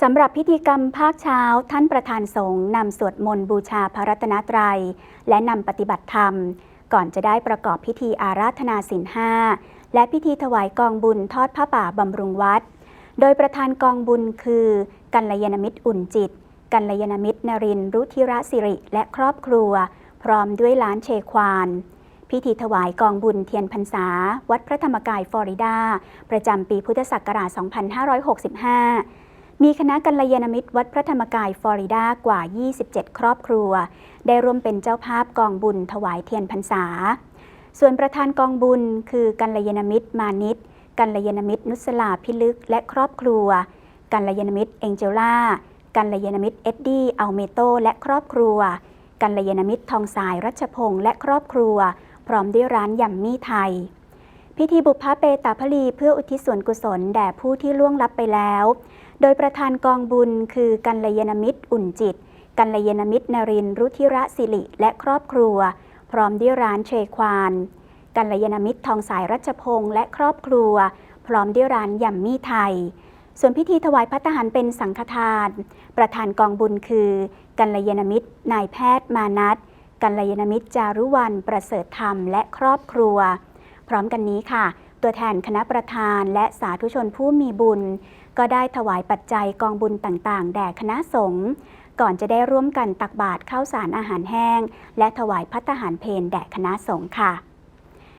สำหรับพิธีกรรมภาคเช้าท่านประธานสงฆ์นำสวดมนต์บูชาพระรัตนตรัย และนำปฏิบัติธรรม ก่อนจะได้ประกอบพิธีอาราธนาศีลห้าและพิธีถวายกองบุญทอดผ้าป่าบำรุงวัด โดยประธานกองบุญคือ กัลยาณมิตรอุ่นจิต กัลยาณมิตรนรินทร์รุธิระสิริ และครอบครัว พร้อมด้วยล้านเชควานพิธีถวายกองบุญเทียนพรรษา วัดพระธรรมกายฟลอริดา ประจำปีพุทธศักราช 2565 มีคณะกัลยาณมิตรวัดพระธรรมกายฟลอริดากว่า 27 ครอบครัว ได้ร่วมเป็นเจ้าภาพกองบุญถวายเทียนพรรษา ส่วนประธานกองบุญคือกัลยาณมิตรมานิตกัลยาณมิตรนุสลาพิลึกและครอบครัว กัลยาณมิตรเองเจล่า กัลยาณมิตรเอ็ดดี้อัลเมโตและครอบครัว กัลยาณมิตรทองสายรัชพงษ์และครอบครัว พร้อมด้วยร้านยำมี่ไทย พิธีบุพเพตาพลีเพื่ออุทิศส่วนกุศลแด่ผู้ที่ล่วงลับไปแล้ว โดยประธานกองบุญคือกัลยาณมิตรอุ่นจิต กัลยาณมิตรนรินรุธิระสิริ และครอบครัว พร้อมด้วยร้านเชควานกัลยาณมิตรทองสายรัชพงษ์และครอบครัว พร้อมด้วยร้านยำมี่ไทย ส่วนพิธีถวายพัตหารเป็นสังฆทาน ประธานกองบุญคือ กัลยาณมิตรนายแพทย์มานัทกัลยาณมิตรจารุวรรณประเสริฐธรรมและครอบครัว พร้อมกันนี้ค่ะ ตัวแทนคณะประธานและสาธุชนผู้มีบุญ ก็ได้ถวายปัจจัยกองบุญต่างๆ แด่คณะสงฆ์ก่อนจะได้ร่วมกันตักบาตรข้าวสารอาหารแห้ง และถวายพัตหารเพลแด่คณะสงฆ์ค่ะ